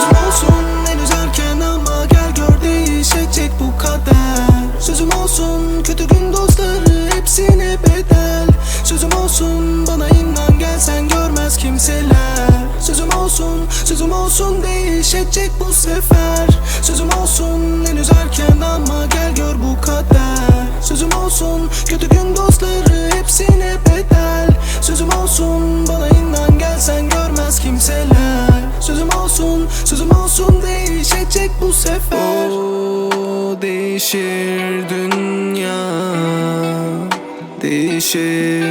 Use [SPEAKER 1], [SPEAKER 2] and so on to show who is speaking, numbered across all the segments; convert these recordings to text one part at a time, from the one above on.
[SPEAKER 1] Sözüm olsun henüz erken ama gel gör değişecek bu kader. Sözüm olsun kötü gün dostları hepsine bedel. Sözüm olsun bana inan gelsen görmez kimseler. Sözüm olsun sözüm olsun değişecek bu sefer. Sözüm olsun olsun sözüm olsun değişecek bu sefer. O değişir dünya Değişir.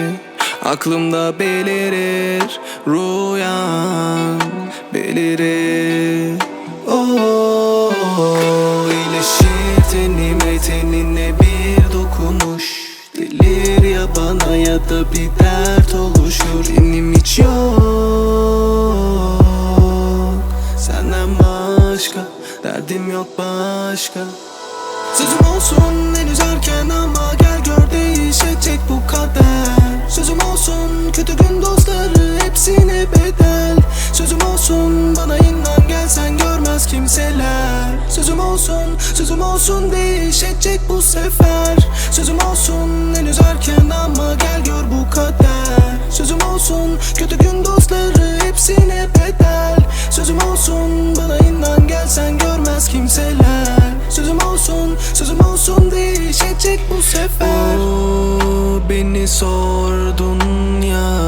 [SPEAKER 1] Aklımda belirir Rüyan belirir. Oh iyileşir tenime tenine bir dokunuş. Delir ya bana ya da bir dert oluşur. Benim hiç yok Derdim yok başka. Sözüm olsun henüz erken ama gel gör değişecek bu kader. Sözüm olsun kötü gün dostları hepsine bedel. Sözüm olsun bana inan gelsen görmez kimseler. Sözüm olsun sözüm olsun değişecek bu sefer. Sözüm olsun henüz erken ama gel gör bu kader. Sözüm olsun kötü gün dostları hepsine beni sordun ya.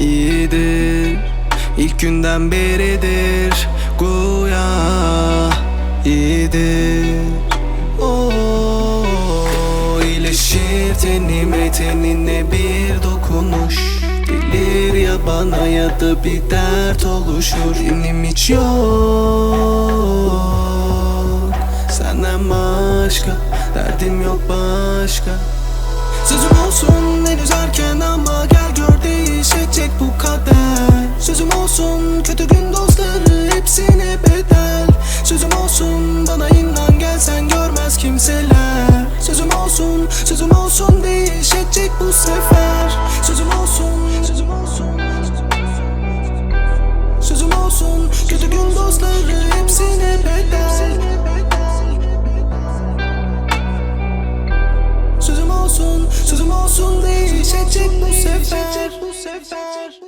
[SPEAKER 1] İyidir İlk günden beridir Güya iyidir. Oo, iyileşir tenime tenine bir dokunuş. Gelir ya bana ya da bir dert oluşur. Benim hiç yok. Senden başka Derdim yok başka Sözüm olsun henüz erken ama gel gör değişecek bu kader. Sözüm olsun kötü gün dostları hepsine bedel. Sözüm olsun bana inan gelsen görmez kimseler. Sözüm olsun sözüm olsun değişecek bu sefer. Sözüm olsun sözüm olsun. Sözüm olsun kötü gün dostları hepsine bedel Değişecek bu sefer.